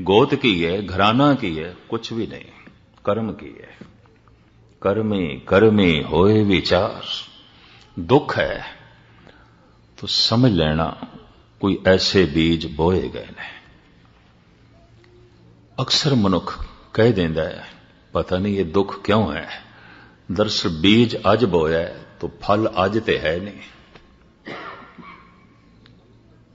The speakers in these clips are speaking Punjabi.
ਗੋਤ ਕੀ ਹੈ ਘਰਾਨਾ ਕੀ ਹੈ ਕੁਝ ਵੀ ਨਹੀਂ ਕਰਮ ਕੀ ਹੈ ਕਰਮੇ ਕਰਮੇ ਹੋਏ ਵਿਚਾਰ ਦੁੱਖ ਹੈ ਤੋ ਸਮਝ ਲੈਣਾ ਕੋਈ ਐਸੇ ਬੀਜ ਬੋਏ ਗਏ ਨੇ ਅਕਸਰ ਮਨੁੱਖ ਕਹਿ ਦਿੰਦਾ ਹੈ ਪਤਾ ਨਹੀਂ ਇਹ ਦੁੱਖ ਕਿਉਂ ਹੈ ਦਰਸ ਬੀਜ ਅੱਜ ਬੋਇਆ ਤਾਂ ਫਲ ਅੱਜ ਤੇ ਹੈ ਨਹੀਂ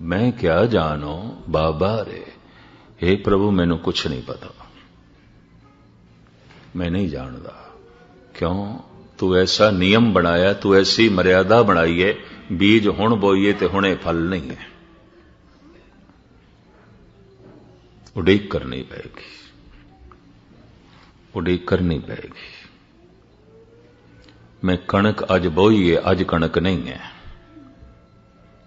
ਮੈਂ ਕਿਆ ਜਾਣੋ, ਬਾਬਾ ਰੇ हे ਪ੍ਰਭੂ, ਮੈਨੂੰ ਕੁਝ ਨਹੀਂ ਪਤਾ। ਮੈਂ ਨਹੀਂ ਜਾਣਦਾ। ਕਿਉਂ? ਤੂੰ ਐਸਾ ਨਿਯਮ ਬਣਾਇਆ, ਤੂੰ ਐਸੀ ਮਰਿਆਦਾ ਬਣਾਈ ਹੈ ਬੀਜ ਹੁਣ ਬੋਈਏ ਤੇ ਹੁਣੇ ਫਲ ਨਹੀਂ ਹੈ। ਉਡੀਕ ਕਰਨੀ ਪਏਗੀ। ਉਡੀਕ ਕਰਨੀ ਪਏਗੀ। ਮੈਂ ਕਣਕ ਅੱਜ ਬੋਈ ਅੱਜ ਕਣਕ ਨਹੀਂ ਹੈ।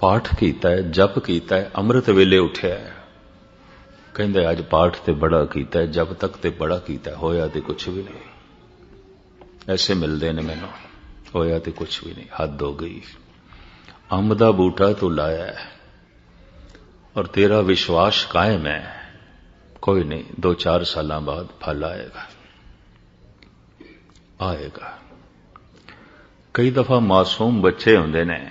ਪਾਠ ਕੀਤਾ ਹੈ, ਜਪ ਕੀਤਾ ਹੈ, ਅੰਮ੍ਰਿਤ ਵੇਲੇ ਉੱਠਿਆ ਹੈ। ਕਹਿੰਦੇ ਅੱਜ ਪਾਠ ਤੇ ਬੜਾ ਕੀਤਾ ਹੈ, ਜਪ ਤੱਕ ਤੇ ਬੜਾ ਕੀਤਾ ਹੋਇਆ ਤੇ ਕੁਝ ਵੀ ਨਹੀਂ। ਐਸੇ ਮਿਲਦੇ ਨੇ ਮੈਨੂੰ, ਹੋਇਆ ਤੇ ਕੁਝ ਵੀ ਨਹੀਂ, ਹੱਦ ਹੋ ਗਈ। ਅੰਬ ਦਾ ਬੂਟਾ ਤੂੰ ਲਾਇਆ ਹੈ ਔਰ ਤੇਰਾ ਵਿਸ਼ਵਾਸ ਕਾਇਮ ਹੈ। ਕੋਈ ਨਹੀਂ 2-4 ਸਾਲਾਂ ਬਾਅਦ ਫਲ ਆਏਗਾ। ਆਏਗਾ। ਕਈ ਦਫਾ ਮਾਸੂਮ ਬੱਚੇ ਹੁੰਦੇ ਨੇ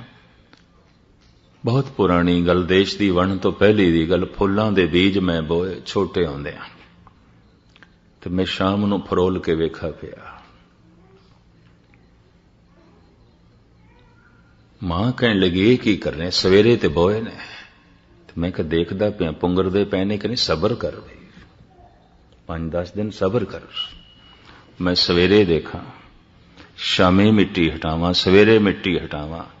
ਬਹੁਤ ਪੁਰਾਣੀ ਗੱਲ, ਦੇਸ਼ ਦੀ ਵਣ ਤੋਂ ਪਹਿਲੀ ਦੀ ਗੱਲ, ਫੁੱਲਾਂ ਦੇ ਬੀਜ ਮੈਂ ਬੋਏ, ਛੋਟੇ ਆਉਂਦੇ ਆ। ਤੇ ਮੈਂ ਸ਼ਾਮ ਨੂੰ ਫਰੋਲ ਕੇ ਵੇਖਾ ਪਿਆ। ਮਾਂ ਕਹਿਣ ਲੱਗੀ ਕੀ ਕਰ ਰਹੇ? ਸਵੇਰੇ ਤੇ ਬੋਏ ਨੇ। ਤੇ ਮੈਂ ਕਿ ਦੇਖਦਾ ਪਿਆ ਪੁੰਗਰਦੇ ਪਏ ਨੇ ਕਿ ਨਹੀਂ? ਸਬਰ ਕਰ ਬਈ 5-10 ਦਿਨ ਸਬਰ ਕਰ। ਮੈਂ ਸਵੇਰੇ ਦੇਖਾਂ, ਸ਼ਾਮੇ ਮਿੱਟੀ ਹਟਾਵਾਂ, ਸਵੇਰੇ ਮਿੱਟੀ ਹਟਾਵਾਂ।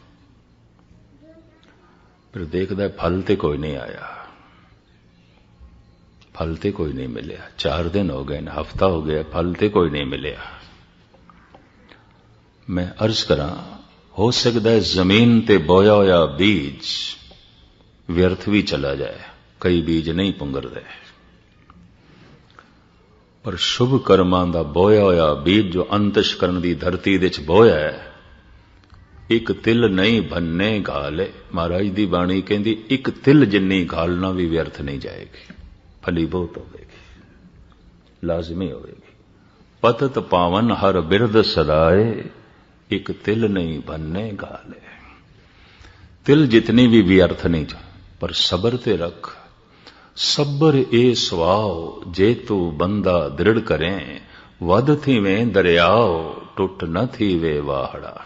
ਫਿਰ ਦੇਖਦਾ ਫਲ ਤੇ ਕੋਈ ਨਹੀਂ ਆਇਆ। ਫਲ ਤੇ ਕੋਈ ਨਹੀਂ ਮਿਲਿਆ। 4 ਦਿਨ ਹੋ ਗਏ, ਨੇ ਹਫਤਾ ਹੋ ਗਿਆ, ਫਲ ਤੇ ਕੋਈ ਨਹੀਂ ਮਿਲਿਆ। ਮੈਂ ਅਰਜ਼ ਕਰਾਂ, ਹੋ ਸਕਦਾ ਹੈ ਜ਼ਮੀਨ ਤੇ ਬੋਇਆ ਹੋਇਆ ਬੀਜ ਵਿਅਰਥ ਵੀ ਚਲਾ ਜਾਏ, ਕਈ ਬੀਜ ਨਹੀਂ ਪੁੰਗਰਦੇ। ਪਰ ਸ਼ੁਭ ਕਰਮਾਂ ਦਾ ਬੋਇਆ ਹੋਇਆ ਬੀਜ ਜੋ ਅੰਤਸ਼ ਕਰਨ ਦੀ ਧਰਤੀ ਦੇ ਵਿੱਚ ਬੋਇਆ ਹੈ ਇੱਕ ਤਿਲ ਨਹੀਂ ਭੰਨੇ ਗਾਲੇ। ਮਹਾਰਾਜ ਦੀ ਬਾਣੀ ਕਹਿੰਦੀ, ਇੱਕ ਤਿਲ ਜਿੰਨੀ ਗਾਲਣਾ ਵੀ ਵਿਅਰਥ ਨਹੀਂ ਜਾਏਗੀ। ਫਲੀ ਬਹੁਤ ਹੋਵੇਗੀ। ਲਾਜ਼ਮੀ ਹੋਵੇਗੀ। ਪਤਤ ਪਾਵਨ ਹਰ ਬਿਰਦ ਸਦਾਏ, ਇੱਕ ਤਿਲ ਨਹੀਂ ਭੰਨੇ ਗਾਲੇ। ਤਿਲ ਜਿਤਨੀ ਵੀ ਵਿਅਰਥ ਨਹੀਂ ਜਾ, ਪਰ ਸਬਰ ਤੇ ਰੱਖ। ਸਬਰ ਇਹ ਸਵਾਉ ਜੇ ਤੂੰ ਬੰਦਾ ਦ੍ਰਿੜ ਕਰੇ ਵਦ ਥੀਵੇਂ ਦਰਿਆਓ ਟੁੱਟ ਨ ਥੀਵੇ ਵਾਹੜਾ।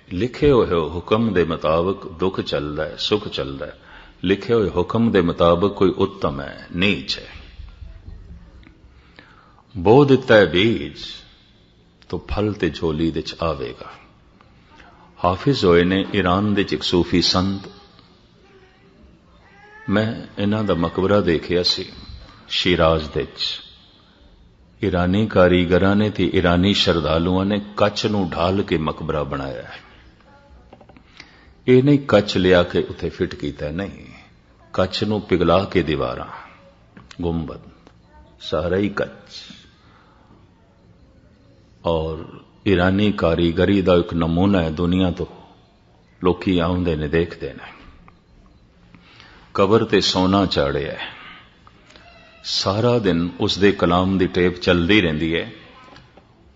ਲਿਖੇ ਹੋਏ ਹੁਕਮ ਦੇ ਮੁਤਾਬਕ ਦੁੱਖ ਚੱਲਦਾ ਹੈ, ਸੁਖ ਚੱਲਦਾ ਹੈ। ਲਿਖੇ ਹੋਏ ਹੁਕਮ ਦੇ ਮੁਤਾਬਕ ਕੋਈ ਉੱਤਮ ਹੈ, ਨੀਚ ਹੈ। ਬੋ ਦਿੱਤਾ ਹੈ ਬੀਜ, ਤੋ ਫਲ ਤੇ ਝੋਲੀ ਦੇ ਚ ਆਵੇਗਾ। ਹਾਫਿਜ਼ ਹੋਏ ਨੇ ਈਰਾਨ ਦੇ ਚ ਇੱਕ ਸੂਫੀ ਸੰਤ। ਮੈਂ ਇਹਨਾਂ ਦਾ ਮਕਬਰਾ ਦੇਖਿਆ ਸੀ, ਸ਼ਿਰਾਜ਼ ਦੇ ਚ। ਈਰਾਨੀ ਕਾਰੀਗਰਾਂ ਨੇ ਤੇ ਈਰਾਨੀ ਸ਼ਰਧਾਲੂਆਂ ਨੇ ਕੱਚ ਨੂੰ ਢਾਲ ਕੇ ਮਕਬਰਾ ਬਣਾਇਆ ਹੈ। ਇਹ ਨਹੀਂ ਕੱਚ ਲਿਆ ਕੇ ਉੱਥੇ ਫਿੱਟ ਕੀਤਾ, ਨਹੀਂ। ਕੱਚ ਨੂੰ ਪਿਘਲਾ ਕੇ ਦੀਵਾਰਾਂ, ਗੁੰਬਦ, ਸਾਰਾ ਹੀ ਕੱਚ। ਔਰ ਈਰਾਨੀ ਕਾਰੀਗਰੀ ਦਾ ਇੱਕ ਨਮੂਨਾ ਹੈ ਦੁਨੀਆ ਤੋਂ। ਲੋਕੀ ਆਉਂਦੇ ਨੇ, ਦੇਖਦੇ ਨੇ। ਕਬਰ ਤੇ ਸੋਨਾ ਚਾੜਿਆ ਹੈ। ਸਾਰਾ ਦਿਨ ਉਸ ਦੇ ਕਲਾਮ ਦੀ ਟੇਪ ਚੱਲਦੀ ਰਹਿੰਦੀ ਹੈ।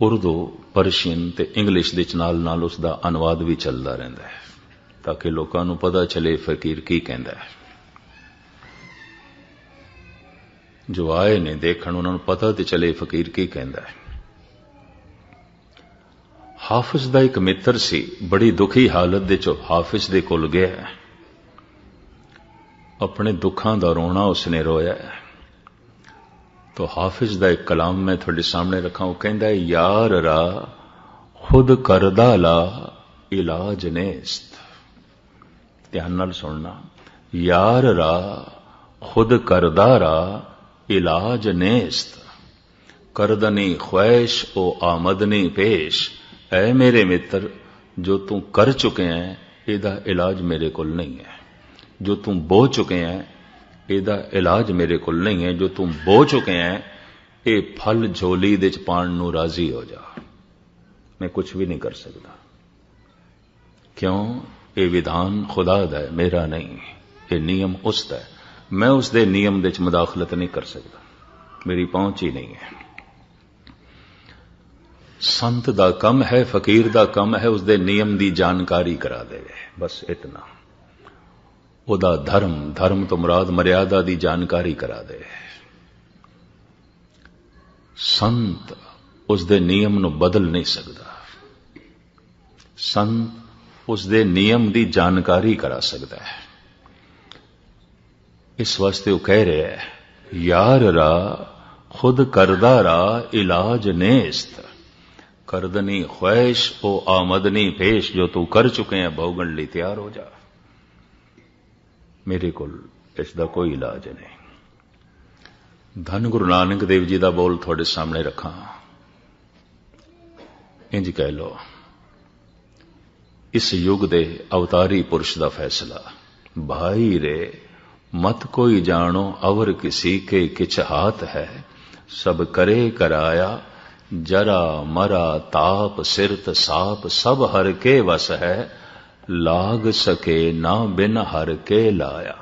ਉਰਦੂ, ਪਰਸ਼ੀਅਨ ਤੇ ਇੰਗਲਿਸ਼ ਦੇ ਨਾਲ ਨਾਲ ਉਸ ਦਾ ਅਨੁਵਾਦ ਵੀ ਚੱਲਦਾ ਰਹਿੰਦਾ ਹੈ। ਤਾਂ ਕਿ ਲੋਕਾਂ ਨੂੰ ਪਤਾ ਚਲੇ ਫਕੀਰ ਕੀ ਕਹਿੰਦਾ ਹੈ। ਜੋ ਆਏ ਨੇ ਦੇਖਣ, ਉਹਨਾਂ ਨੂੰ ਪਤਾ ਤੇ ਚਲੇ ਫਕੀਰ ਕੀ ਕਹਿੰਦਾ ਹੈ। ਹਾਫਿਜ਼ ਦਾ ਇੱਕ ਮਿੱਤਰ ਸੀ, ਬੜੀ ਦੁਖੀ ਹਾਲਤ ਦੇ ਚ ਹਾਫਿਜ਼ ਦੇ ਕੋਲ ਗਿਆ ਆਪਣੇ ਦੁੱਖਾਂ ਦਾ ਰੋਣਾ ਉਸਨੇ ਰੋਇਆ ਤੋ ਹਾਫਿਜ਼ ਦਾ ਇੱਕ ਕਲਾਮ ਮੈਂ ਤੁਹਾਡੇ ਸਾਹਮਣੇ ਰੱਖਾਂ, ਉਹ ਕਹਿੰਦਾ ਯਾਰ ਰਾ, ਖੁਦ ਕਰਦਾ ਲਾ, ਇਲਾਜ ਨੇਸਤ ਧਿਆਨ ਨਾਲ ਸੁਣਨਾ। ਯਾਰ ਰਾ, ਖੁਦ ਕਰਦਾ ਰਾ, ਇਲਾਜ ਨੇਸਤ। ਕਰਦਨੀ ਖੁਆਇਸ਼ ਉਹ ਆਮਦਨੀ ਪੇਸ਼। ਐ ਮੇਰੇ ਮਿੱਤਰ, ਜੋ ਤੂੰ ਕਰ ਚੁੱਕੇ ਹੈ ਇਹਦਾ ਇਲਾਜ ਮੇਰੇ ਕੋਲ ਨਹੀਂ ਹੈ ਜੋ ਤੂੰ ਬੋ ਚੁੱਕੇ ਹੈ ਇਹਦਾ ਇਲਾਜ ਮੇਰੇ ਕੋਲ ਨਹੀਂ ਹੈ ਜੋ ਤੂੰ ਬੋ ਚੁੱਕੇ ਹੈ ਇਹ ਫਲ ਝੋਲੀ ਦੇ ਚ ਪਾਣ ਨੂੰ ਰਾਜ਼ੀ ਹੋ ਜਾ। ਮੈਂ ਕੁਝ ਵੀ ਨਹੀਂ ਕਰ ਸਕਦਾ। ਕਿਉਂ? ਇਹ ਵਿਧਾਨ ਖੁਦਾ ਦਾ ਹੈ, ਮੇਰਾ ਨਹੀਂ, ਇਹ ਨਿਯਮ ਉਸ ਦਾ ਹੈ। ਮੈਂ ਉਸ ਦੇ ਨਿਯਮ ਦੇ ਚ ਮਦਾਖਲਤ ਨਹੀਂ ਕਰ ਸਕਦਾ। ਮੇਰੀ ਪਹੁੰਚ ਹੀ ਨਹੀਂ ਹੈ। ਸੰਤ ਦਾ ਕੰਮ ਹੈ, ਫਕੀਰ ਦਾ ਕੰਮ ਹੈ, ਉਸ ਦੇ ਨਿਯਮ ਦੀ ਜਾਣਕਾਰੀ ਕਰਾ ਦੇਵੇ। ਬਸ ਇਤਨਾ। ਉਹਦਾ ਧਰਮ ਧਰਮ ਤੋਂ ਮੁਰਾਦ ਮਰਿਆਦਾ ਦੀ ਜਾਣਕਾਰੀ ਕਰਾ ਦੇ। ਸੰਤ ਉਸ ਦੇ ਨਿਯਮ ਨੂੰ ਬਦਲ ਨਹੀਂ ਸਕਦਾ। ਸੰਤ ਉਸ ਦੇ ਨਿਯਮ ਦੀ ਜਾਣਕਾਰੀ ਕਰਾ ਸਕਦਾ ਹੈ। ਇਸ ਵਾਸਤੇ ਉਹ ਕਹਿ ਰਿਹਾ ਹੈ, ਯਾਰ ਰਾ, ਖੁਦ ਕਰਦਾ ਰਾ, ਇਲਾਜ ਨੇਸਤ। ਕਰਦਨੀ ਖੁਆਇਸ਼, ਉਹ ਆਮਦਨੀ ਪੇਸ਼ ਜੋ ਤੂੰ ਕਰ ਚੁਕੇ ਹੈ ਭੋਗਣ ਲਈ ਤਿਆਰ ਹੋ ਜਾ। ਮੇਰੇ ਕੋਲ ਇਸ ਦਾ ਕੋਈ ਇਲਾਜ ਨਹੀਂ। ਧੰਨ ਗੁਰੂ ਨਾਨਕ ਦੇਵ ਜੀ ਦਾ ਬੋਲ ਤੁਹਾਡੇ ਸਾਹਮਣੇ ਰੱਖਾਂ। ਇੰਜ ਕਹਿ ਲੋ ਇਸ ਯੁੱਗ ਦੇ ਅਵਤਾਰੀ ਪੁਰਸ਼ ਦਾ ਫੈਸਲਾ ਭਾਈ ਰੇ ਮਤ ਕੋਈ ਜਾਣੋ ਅਵਰ ਕਿਸੀ ਕੇ ਕਿਛ ਹਾਥ ਹੈ ਸਭ ਕਰੇ ਕਰਾਇਆ ਜਰਾ ਮਰਾ ਤਾਪ ਸਿਰਤ ਸਾਪ ਸਭ ਹਰ ਕੇ ਵਸ ਹੈ ਲਾਗ ਸਕੇ ਨਾ ਬਿਨ ਹਰ ਕੇ ਲਾਇਆ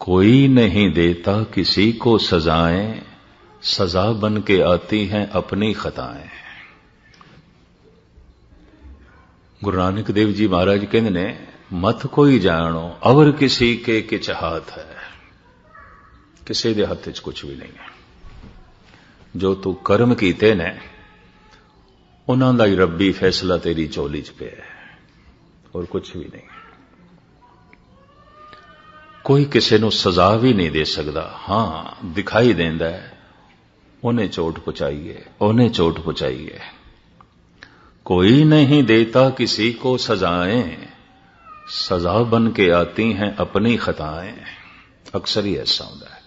कोई नहीं देता किसी को सजाएं सजा बन के आती हैं अपनी खताएं ਗੁਰੂ ਨਾਨਕ ਦੇਵ ਜੀ ਮਹਾਰਾਜ ਕਹਿੰਦੇ ਨੇ ਮਤ ਕੋਈ ਜਾਣੋ ਅਵਰ ਕਿਸੇ ਕੇ ਕਿਛ ਹੱਥ ਹੈ ਕਿਸੇ ਦੇ ਹੱਥ 'ਚ ਕੁਝ ਵੀ ਨਹੀਂ ਹੈ ਜੋ ਤੂੰ ਕਰਮ ਕੀਤੇ ਨੇ ਉਹਨਾਂ ਦਾ ਹੀ ਰੱਬੀ ਫੈਸਲਾ ਤੇਰੀ ਝੋਲੀ 'ਚ ਪਿਆ ਹੈ ਹੋਰ ਕੁਝ ਵੀ ਨਹੀਂ ਕੋਈ ਕਿਸੇ ਨੂੰ ਸਜ਼ਾ ਵੀ ਨਹੀਂ ਦੇ ਸਕਦਾ ਹਾਂ ਦਿਖਾਈ ਦਿੰਦਾ ਹੈ ਉਹਨੇ ਚੋਟ ਪਹੁੰਚਾਈ ਹੈ ਉਹਨੇ ਚੋਟ ਪਹੁੰਚਾਈ ਹੈ कोई नहीं देता किसी को सजाएं सजा बन के आती हैं अपनी खताएं ਅਕਸਰ ਹੀ ਐਸਾ ਹੁੰਦਾ ਹੈ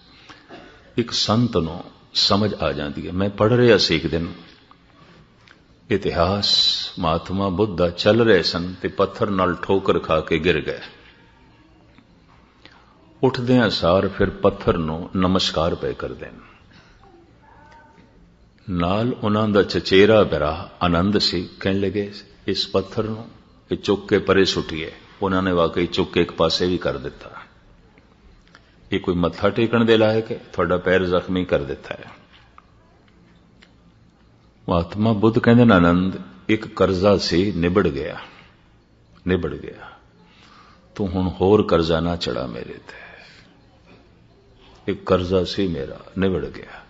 ਇੱਕ ਸੰਤ ਨੂੰ ਸਮਝ ਆ ਜਾਂਦੀ ਹੈ ਮੈਂ ਪੜ ਰਿਹਾ ਸੀ ਇੱਕ ਦਿਨ ਇਤਿਹਾਸ ਮਹਾਤਮਾ ਬੁੱਧ ਦਾ ਚੱਲ ਰਹੇ ਸਨ ਤੇ ਪੱਥਰ ਨਾਲ ਠੋਕਰ ਖਾ ਕੇ ਗਿਰ ਗਏ ਉੱਠਦਿਆਂ ਸਾਰ ਫਿਰ ਪੱਥਰ ਨੂੰ ਨਮਸਕਾਰ ਪਏ ਕਰਦੇ ਨੇ ਨਾਲ ਉਹਨਾਂ ਦਾ ਚਚੇਰਾ ਬਰਾ ਆਨੰਦ ਸੀ, ਕਹਿਣ ਲੱਗੇ, ਇਸ ਪੱਥਰ ਨੂੰ, ਇਹ ਚੁੱਕ ਕੇ ਪਰੇ ਸੁੱਟੀਏ। ਉਹਨਾਂ ਨੇ ਵਾਕਈ ਚੁੱਕ ਕੇ ਇੱਕ ਪਾਸੇ ਵੀ ਕਰ ਦਿੱਤਾ। ਇਹ ਕੋਈ ਮੱਥਾ ਟੇਕਣ ਦੇ ਲਾਇਕ ਹੈ? ਤੁਹਾਡਾ ਪੈਰ ਜ਼ਖਮੀ ਕਰ ਦਿੱਤਾ ਹੈ। ਮਹਾਤਮਾ ਬੁੱਧ ਕਹਿੰਦੇ ਨੇ, ਆਨੰਦ, ਇੱਕ ਕਰਜ਼ਾ ਸੀ, ਨਿਬੜ ਗਿਆ। ਨਿਬੜ ਗਿਆ। ਤੂੰ ਹੁਣ ਹੋਰ ਕਰਜ਼ਾ ਨਾ ਚੜਾ ਮੇਰੇ ਤੇ। ਇੱਕ ਕਰਜ਼ਾ ਸੀ ਮੇਰਾ, ਨਿਬੜ ਗਿਆ।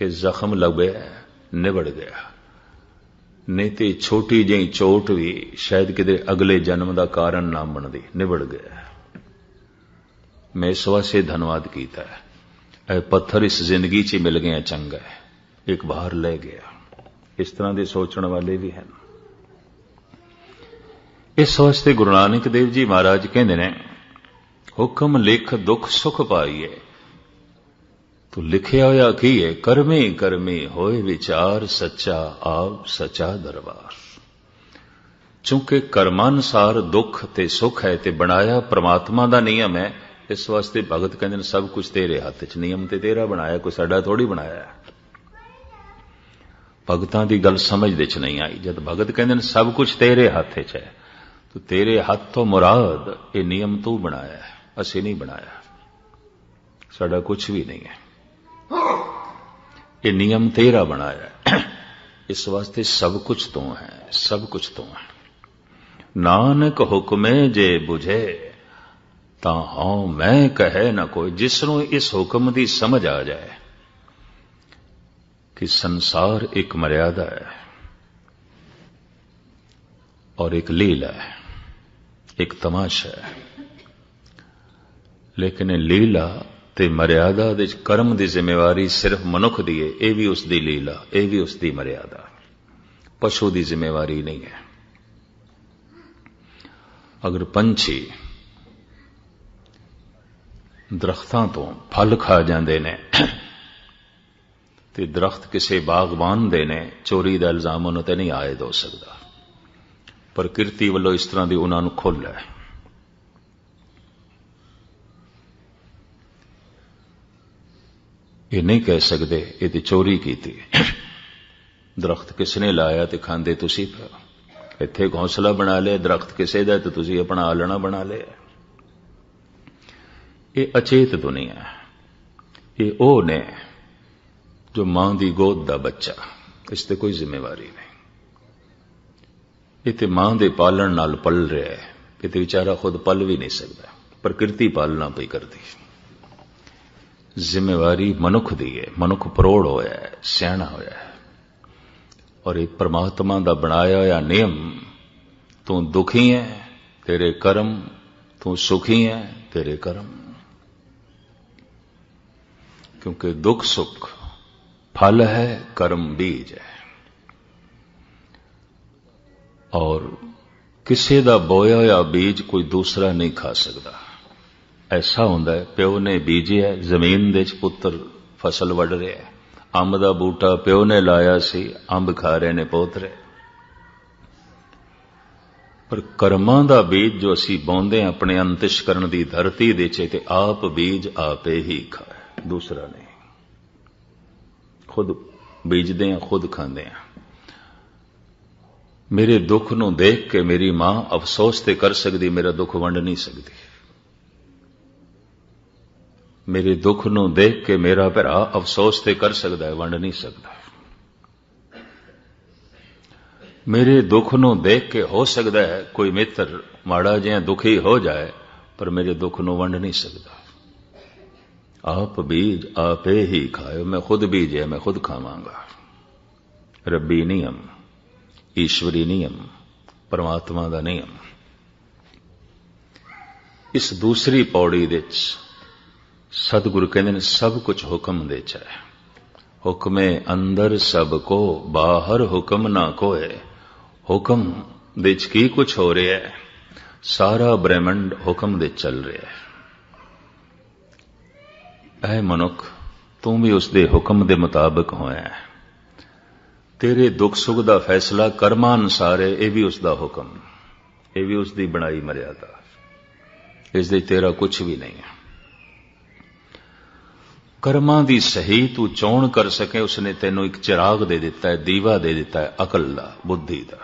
ਇਹ ਜ਼ਖਮ ਲੱਗਿਆ ਨਿਬੜ ਗਿਆ। ਨਹੀਂ ਤੇ ਛੋਟੀ ਜਿਹੀ ਚੋਟ ਵੀ ਸ਼ਾਇਦ ਕਿਤੇ ਅਗਲੇ ਜਨਮ ਦਾ ਕਾਰਨ ਨਾ ਬਣਦੀ, ਨਿਬੜ ਗਿਆ। ਮੈਂ ਇਸ ਵਾਸਤੇ ਧੰਨਵਾਦ ਕੀਤਾ। ਇਹ ਪੱਥਰ ਇਸ ਜ਼ਿੰਦਗੀ 'ਚ ਮਿਲ ਗਿਆ, ਚੰਗਾ ਹੈ। ਇੱਕ ਬਾਹਰ ਲੈ ਗਿਆ। ਇਸ ਤਰ੍ਹਾਂ ਦੇ ਸੋਚਣ ਵਾਲੇ ਵੀ ਹਨ। ਇਸ ਵਾਸਤੇ ਗੁਰੂ ਨਾਨਕ ਦੇਵ ਜੀ ਮਹਾਰਾਜ ਕਹਿੰਦੇ ਨੇ, ਹੁਕਮ ਲਿਖ ਦੁੱਖ ਸੁਖ ਪਾਈਏ ਤੋ ਲਿਖਿਆ ਹੋਇਆ ਕੀ ਹੈ ਕਰਮੇ ਕਰਮੇ ਹੋਏ ਵਿਚਾਰ ਸੱਚਾ ਆਪ ਸੱਚਾ ਦਰਬਾਰ। ਚੂੰਕਿ ਕਰਮਾਨੁਸਾਰ ਦੁੱਖ ਤੇ ਸੁੱਖ ਹੈ ਤੇ ਬਣਾਇਆ ਪ੍ਰਮਾਤਮਾ ਦਾ ਨਿਯਮ ਹੈ, ਇਸ ਵਾਸਤੇ ਭਗਤ ਕਹਿੰਦੇ ਨੇ, ਸਭ ਕੁਝ ਤੇਰੇ ਹੱਥ 'ਚ, ਨਿਯਮ ਤੇ ਤੇਰਾ ਬਣਾਇਆ, ਕੋਈ ਸਾਡਾ ਥੋੜੀ ਬਣਾਇਆ। ਭਗਤਾਂ ਦੀ ਗੱਲ ਸਮਝ ਦੇ 'ਚ ਨਹੀਂ ਆਈ, ਜਦ ਭਗਤ ਕਹਿੰਦੇ ਨੇ, ਸਭ ਕੁਝ ਤੇਰੇ ਹੱਥ 'ਚ ਹੈ, ਤੋ ਤੇਰੇ ਹੱਥ ਤੋਂ ਮੁਰਾਦ, ਇਹ ਨਿਯਮ ਤੂੰ ਬਣਾਇਆ ਅਸੀਂ ਨਹੀਂ ਬਣਾਇਆ। ਸਾਡਾ ਕੁਝ ਵੀ ਨਹੀਂ ਹੈ। ਇਹ ਨਿਯਮ ਤੇਰਾ ਬਣਾਇਆ ਹੈ ਇਸ ਵਾਸਤੇ ਸਭ ਕੁਝ ਤੋਂ ਹੈ ਸਭ ਕੁਝ ਤੋਂ ਹੈ ਨਾਨਕ ਹੁਕਮੇ ਜੇ 부ਝੇ ਤਾਂ ਹਉ ਮੈਂ ਕਹੇ ਨਾ ਕੋਈ ਜਿਸ ਨੂੰ ਇਸ ਹੁਕਮ ਦੀ ਸਮਝ ਆ ਜਾਏ ਕਿ ਸੰਸਾਰ ਇੱਕ ਮਰਿਆਦਾ ਹੈ ਔਰ ਇੱਕ ਲੀਲਾ ਹੈ ਇੱਕ ਤਮਾਸ਼ਾ ਹੈ ਲੇਕਿਨ ਇਹ ਲੀਲਾ ਤੇ ਮਰਿਆਦਾ ਦੇ ਕਰਮ ਦੀ ਜ਼ਿੰਮੇਵਾਰੀ ਸਿਰਫ ਮਨੁੱਖ ਦੀ ਹੈ ਇਹ ਵੀ ਉਸ ਦੀ ਲੀਲਾ, ਇਹ ਵੀ ਉਸ ਦੀ ਮਰਿਆਦਾ। ਪਸ਼ੂ ਦੀ ਜ਼ਿੰਮੇਵਾਰੀ ਨਹੀਂ ਹੈ। ਅਗਰ ਪੰਛੀ ਦਰਖਤਾਂ ਤੋਂ ਫਲ ਖਾ ਜਾਂਦੇ ਨੇ ਤੇ ਦਰਖਤ ਕਿਸੇ ਬਾਗਬਾਨ ਦੇ ਨੇ, ਚੋਰੀ ਦਾ ਇਲਜ਼ਾਮ ਉਹਨਾਂ ਤੇ ਨਹੀਂ ਆਇਦ ਹੋ ਸਕਦਾ। ਪ੍ਰਕਿਰਤੀ ਵੱਲੋਂ ਇਸ ਤਰ੍ਹਾਂ ਦੀ ਉਹਨਾਂ ਨੂੰ ਖੁੱਲ੍ਹ ਹੈ। ਇਹ ਨਹੀਂ ਕਹਿ ਸਕਦੇ ਇਹ ਤੇ ਚੋਰੀ ਕੀਤੀ। ਦਰਖਤ ਕਿਸ ਨੇ ਲਾਇਆ ਤੇ ਖਾਂਦੇ ਤੁਸੀਂ? ਇੱਥੇ ਘੌਂਸਲਾ ਬਣਾ ਲਿਆ, ਦਰਖਤ ਕਿਸੇ ਦਾ ਤੇ ਤੁਸੀਂ ਆਪਣਾ ਆਲਣਾ ਬਣਾ ਲਿਆ। ਇਹ ਅਚੇਤ ਦੁਨੀਆ ਇਹ ਉਹ ਨੇ ਜੋ ਮਾਂ ਦੀ ਗੋਦ ਦਾ ਬੱਚਾ, ਇਸ ਤੇ ਕੋਈ ਜ਼ਿੰਮੇਵਾਰੀ ਨਹੀਂ। ਇਹ ਤੇ ਮਾਂ ਦੇ ਪਾਲਣ ਨਾਲ ਪਲ ਰਿਹਾ ਹੈ। ਇਹ ਤੇ ਵਿਚਾਰਾ ਖੁਦ ਪਲ ਵੀ ਨਹੀਂ ਸਕਦਾ। ਪ੍ਰਕਿਰਤੀ ਪਾਲਣਾ ਪਈ ਕਰਦੀ। ਜ਼ਿੰਮੇਵਾਰੀ ਮਨੁੱਖ ਦੀ ਹੈ, ਮਨੁੱਖ ਪਰੋੜ ਹੋਇਆ ਹੈ, ਸਿਆਣਾ ਹੋਇਆ ਹੈ। ਔਰ ਇਹ ਪ੍ਰਮਾਤਮਾ ਦਾ ਬਣਾਇਆ ਹੋਇਆ ਨਿਯਮ, ਤੂੰ ਦੁਖੀ ਹੈ, ਤੇਰੇ ਕਰਮ, ਤੂੰ ਸੁਖੀ ਹੈ, ਤੇਰੇ ਕਰਮ। ਕਿਉਂਕਿ ਦੁੱਖ ਸੁਖ ਫਲ ਹੈ, ਕਰਮ ਬੀਜ ਹੈ। ਔਰ ਕਿਸੇ ਦਾ ਬੋਇਆ ਹੋਇਆ ਬੀਜ ਕੋਈ ਦੂਸਰਾ ਨਹੀਂ ਖਾ ਸਕਦਾ। ਐਸਾ ਹੁੰਦਾ ਹੈ, ਪਿਓ ਨੇ ਬੀਜਿਆ ਜ਼ਮੀਨ ਦੇ ਵਿੱਚ ਪੁੱਤਰ ਫਸਲ ਵੱਢ ਰਿਹਾ ਅੰਬ ਦਾ ਬੂਟਾ ਪਿਓ ਨੇ ਲਾਇਆ ਸੀ, ਅੰਬ ਖਾ ਰਹੇ ਨੇ ਪੋਤਰੇ ਪਰ ਕਰਮਾਂ ਦਾ ਬੀਜ ਜੋ ਅਸੀਂ ਬੌਂਦੇ ਆਪਣੇ ਅੰਤਿਸ਼ ਕਰਨ ਦੀ ਧਰਤੀ ਦੇ ਚ ਤੇ ਆਪ ਬੀਜ ਆਪੇ ਹੀ ਖਾਏ। ਦੂਸਰਾ ਨਹੀਂ। ਖੁਦ ਬੀਜਦੇ ਆ ਖੁਦ ਖਾਂਦੇ ਆ ਮੇਰੇ ਦੁੱਖ ਨੂੰ ਦੇਖ ਕੇ ਮੇਰੀ ਮਾਂ ਅਫਸੋਸ ਤੇ ਕਰ ਸਕਦੀ, ਮੇਰਾ ਦੁੱਖ ਵੰਡ ਨਹੀਂ ਸਕਦੀ। ਮੇਰੇ ਦੁੱਖ ਨੂੰ ਦੇਖ ਕੇ ਮੇਰਾ ਭਰਾ ਅਫਸੋਸ ਤੇ ਕਰ ਸਕਦਾ ਹੈ, ਵੰਡ ਨਹੀਂ ਸਕਦਾ। ਮੇਰੇ ਦੁੱਖ ਨੂੰ ਦੇਖ ਕੇ ਹੋ ਸਕਦਾ ਹੈ, ਕੋਈ ਮਿੱਤਰ ਮਾੜਾ ਜਿਹਾ ਦੁਖੀ ਹੋ ਜਾਏ, ਪਰ ਮੇਰੇ ਦੁੱਖ ਨੂੰ ਵੰਡ ਨਹੀਂ ਸਕਦਾ। ਆਪ ਬੀਜ ਆਪੇ ਹੀ ਖਾਇਓ, ਮੈਂ ਖੁਦ ਬੀਜਿਆ, ਮੈਂ ਖੁਦ ਖਾਵਾਂਗਾ। ਰੱਬੀ ਨਿਯਮ, ਈਸ਼ਵਰੀ ਨਿਯਮ, ਪਰਮਾਤਮਾ ਦਾ ਨਿਯਮ। ਇਸ ਦੂਸਰੀ ਪੌੜੀ ਵਿੱਚ ਸਤਿਗੁਰੂ ਕਹਿੰਦੇ ਨੇ, ਸਭ ਕੁਝ ਹੁਕਮ ਦੇ ਚ ਹੈ। ਹੁਕਮੇ ਅੰਦਰ ਸਭ ਕੋ, ਬਾਹਰ ਹੁਕਮ ਨਾ ਕੋਏ। ਹੁਕਮ ਦੇ ਕੀ ਕੁਝ ਹੋ ਰਿਹਾ ਹੈ? ਸਾਰਾ ਬ੍ਰਹਿਮੰਡ ਹੁਕਮ ਦੇ ਚੱਲ ਰਿਹਾ ਹੈ। ਐ ਮਨੁੱਖ, ਤੂੰ ਵੀ ਉਸ ਦੇ ਹੁਕਮ ਦੇ ਮੁਤਾਬਕ ਹੋਇਆ ਤੇਰੇ ਦੁੱਖ ਸੁੱਖ ਦਾ ਫੈਸਲਾ ਕਰਮਾਂ ਅਨੁਸਾਰ ਹੈ, ਇਹ ਵੀ ਉਸ ਦਾ ਹੁਕਮ। ਇਹ ਵੀ ਉਸ ਦੀ ਬਣਾਈ ਮਰਿਆਦਾ। ਇਸ ਦੇ ਤੇਰਾ ਕੁਝ ਵੀ ਨਹੀਂ ਹੈ। ਕਰਮਾਂ ਦੀ ਸਹੀ ਤੂੰ ਚੋਣ ਕਰ ਸਕੇ, ਉਸਨੇ ਤੈਨੂੰ ਇੱਕ ਚਿਰਾਗ ਦੇ ਦਿੱਤਾ ਹੈ, ਦੀਵਾ ਦੇ ਦਿੱਤਾ ਹੈ, ਅਕਲ ਦਾ, ਬੁੱਧੀ ਦਾ।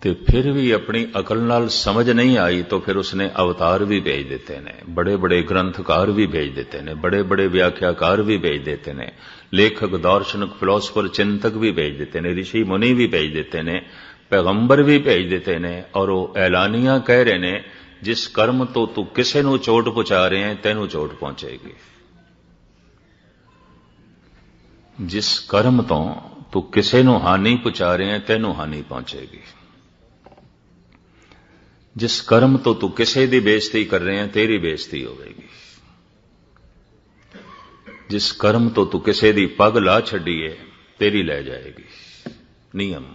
ਤੇ ਫਿਰ ਵੀ ਆਪਣੀ ਅਕਲ ਨਾਲ ਸਮਝ ਨਹੀਂ ਆਈ, ਤਾਂ ਫਿਰ ਉਸਨੇ ਅਵਤਾਰ ਵੀ ਭੇਜ ਦਿੱਤੇ ਨੇ ਬੜੇ ਬੜੇ ਗ੍ਰੰਥਕਾਰ ਵੀ ਭੇਜ ਦਿੱਤੇ ਨੇ ਬੜੇ ਬੜੇ ਵਿਆਖਿਆਕਾਰ ਵੀ ਭੇਜ ਦਿੱਤੇ ਨੇ, ਲੇਖਕ, ਦਾਰਸ਼ਨਿਕ ਫਿਲਾਸਫਰ ਚਿੰਤਕ ਵੀ ਭੇਜ ਦਿੱਤੇ ਨੇ ઋષਿ ਮੁਨੀ ਵੀ ਭੇਜ ਦਿੱਤੇ ਨੇ, ਪੈਗੰਬਰ ਵੀ ਭੇਜ ਦਿੱਤੇ ਨੇ, ਔਰ ਉਹ ਐਲਾਨੀਆਂ ਕਹਿ ਰਹੇ ਨੇ ਜਿਸ ਕਰਮ ਤੋਂ ਤੂੰ ਕਿਸੇ ਨੂੰ ਚੋਟ ਪਹੁੰਚਾ ਰਿਹਾ ਹੈ, ਤੈਨੂੰ ਚੋਟ ਪਹੁੰਚੇਗੀ। ਜਿਸ ਕਰਮ ਤੋਂ ਤੂੰ ਕਿਸੇ ਨੂੰ ਹਾਨੀ ਪਹੁੰਚਾ ਰਿਹਾ ਹੈ, ਤੈਨੂੰ ਹਾਨੀ ਪਹੁੰਚੇਗੀ। ਜਿਸ ਕਰਮ ਤੋਂ ਤੂੰ ਕਿਸੇ ਦੀ ਬੇਇੱਜ਼ਤੀ ਕਰ ਰਿਹਾ ਹੈ, ਤੇਰੀ ਬੇਇੱਜ਼ਤੀ ਹੋਵੇਗੀ। ਜਿਸ ਕਰਮ ਤੋਂ ਤੂੰ ਕਿਸੇ ਦੀ ਪੱਗ ਲਾ ਛੱਡੀਏ ਤੇਰੀ ਲੈ ਜਾਏਗੀ। ਨਿਯਮ।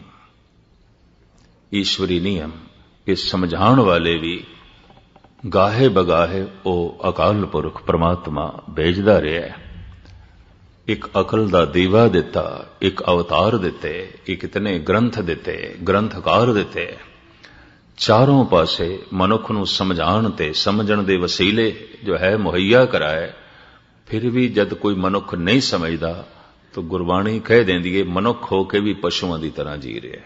ਈਸ਼ਵਰੀ ਨਿਯਮ ਇਹ ਸਮਝਾਉਣ ਵਾਲੇ ਵੀ ਗਾਹੇ ਬਗਾਹੇ ਉਹ ਅਕਾਲ ਪੁਰਖ ਪ੍ਰਮਾਤਮਾ ਭੇਜਦਾ ਰਿਹਾ ਹੈ। ਇੱਕ ਅਕਲ ਦਾ ਦੀਵਾ ਦਿੱਤਾ, ਇੱਕ ਅਵਤਾਰ ਦਿੱਤੇ, ਇੱਕ ਇਤਨੇ ਗ੍ਰੰਥ ਦਿੱਤੇ, ਗ੍ਰੰਥਕਾਰ ਦਿੱਤੇ। ਚਾਰੋਂ ਪਾਸੇ ਮਨੁੱਖ ਨੂੰ ਸਮਝਾਉਣ ਤੇ ਸਮਝਣ ਦੇ ਵਸੀਲੇ ਜੋ ਹੈ ਮੁਹੱਈਆ ਕਰਾਏ, ਫਿਰ ਵੀ ਜਦ ਕੋਈ ਮਨੁੱਖ ਨਹੀਂ ਸਮਝਦਾ, ਤਾਂ ਗੁਰਬਾਣੀ ਕਹਿ ਦਿੰਦੀ ਹੈ ਮਨੁੱਖ ਹੋ ਕੇ ਵੀ ਪਸ਼ੂਆਂ ਦੀ ਤਰ੍ਹਾਂ ਜੀ ਰਿਹਾ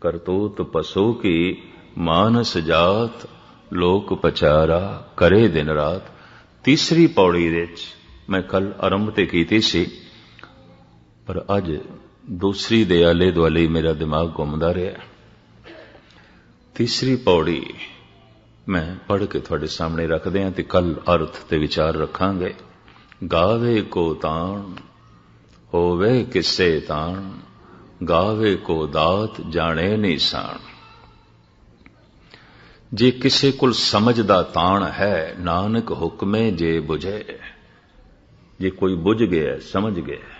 ਕਰਤੂਤ ਪਸ਼ੂ ਕੀ ਮਾਨਸ ਜਾਤ ਲੋਕ ਪਚਾਰਾ ਕਰੇ ਦਿਨ ਰਾਤ। ਤੀਸਰੀ ਪੌੜੀ ਵਿੱਚ ਮੈਂ ਕੱਲ ਆਰੰਭ ਤੇ ਕੀਤੀ ਸੀ, ਪਰ ਅੱਜ ਦੂਸਰੀ ਦੇ ਆਲੇ ਦੁਆਲੇ ਮੇਰਾ ਦਿਮਾਗ ਘੁੰਮਦਾ ਰਿਹਾ। ਤੀਸਰੀ ਪੌੜੀ ਮੈਂ ਪੜ੍ਹ ਕੇ ਤੁਹਾਡੇ ਸਾਹਮਣੇ ਰੱਖਦੇ ਹਾਂ ਤੇ ਕੱਲ ਅਰਥ ਤੇ ਵਿਚਾਰ ਰੱਖਾਂਗੇ। ਗਾਵੇ ਕੋ ਤਾਣ, ਹੋਵੇ ਕਿਸੇ ਤਾਣ, ਗਾਵੇ ਕੋ ਦਾਤ ਜਾਣੇ ਨਿਸ਼ਾਨ ਜੇ ਕਿਸੇ ਕੋਲ ਸਮਝ ਦਾ ਤਾਣ ਹੈ, ਨਾਨਕ ਹੁਕਮੇ ਜੇ ਬੁਝੇ। ਜੇ ਕੋਈ ਬੁਝ ਗਿਆ, ਸਮਝ ਗਿਆ,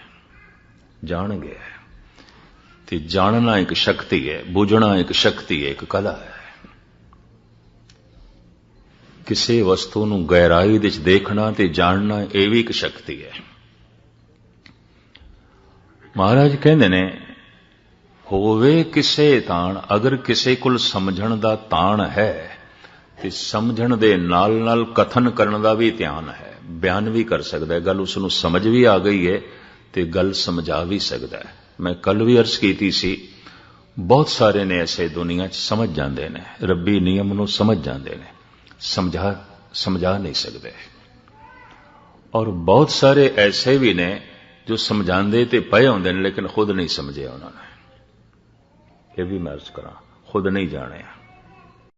ਜਾਣ ਗਿਆ, ਤੇ ਜਾਣਨਾ ਇੱਕ ਸ਼ਕਤੀ ਹੈ, ਬੁਝਣਾ ਇੱਕ ਸ਼ਕਤੀ ਹੈ, ਇੱਕ ਕਲਾ ਹੈ। ਕਿਸੇ ਵਸਤੂ ਨੂੰ ਗਹਿਰਾਈ ਵਿੱਚ ਦੇਖਣਾ ਤੇ ਜਾਣਨਾ ਇਹ ਵੀ ਇੱਕ ਸ਼ਕਤੀ ਹੈ। ਮਹਾਰਾਜ ਕਹਿੰਦੇ ਨੇ ਹੋਵੇ ਕਿਸੇ ਤਾਣ, ਅਗਰ ਕਿਸੇ ਕੋਲ ਸਮਝਣ ਦਾ ਤਾਣ ਹੈ, ਤੇ ਸਮਝਣ ਦੇ ਨਾਲ ਨਾਲ ਕਥਨ ਕਰਨ ਦਾ ਵੀ ਧਿਆਨ ਹੈ, ਬਿਆਨ ਵੀ ਕਰ ਸਕਦਾ ਹੈ, ਗੱਲ ਉਸ ਨੂੰ ਸਮਝ ਵੀ ਆ ਗਈ ਹੈ, ਤੇ ਗੱਲ ਸਮਝਾ ਵੀ ਸਕਦਾ ਹੈ। ਮੈਂ ਕੱਲ ਵੀ ਅਰਜ਼ ਕੀਤੀ ਸੀ, ਬਹੁਤ ਸਾਰੇ ਨੇ ਐਸੇ ਦੁਨੀਆ 'ਚ ਸਮਝ ਜਾਂਦੇ ਨੇ, ਰੱਬੀ ਨਿਯਮ ਨੂੰ ਸਮਝ ਜਾਂਦੇ ਨੇ, ਸਮਝਾ ਸਮਝਾ ਨਹੀਂ ਸਕਦੇ। ਔਰ ਬਹੁਤ ਸਾਰੇ ਐਸੇ ਵੀ ਨੇ ਜੋ ਸਮਝਾਉਂਦੇ ਤੇ ਪਏ ਹੁੰਦੇ ਨੇ, ਲੇਕਿਨ ਖੁਦ ਨਹੀਂ ਸਮਝਿਆ ਉਹਨਾਂ ਨੇ। ਇਹ ਵੀ ਮੈਂ ਅਰਜ਼ ਕਰਾਂ ਖੁਦ ਨਹੀਂ ਜਾਣਿਆ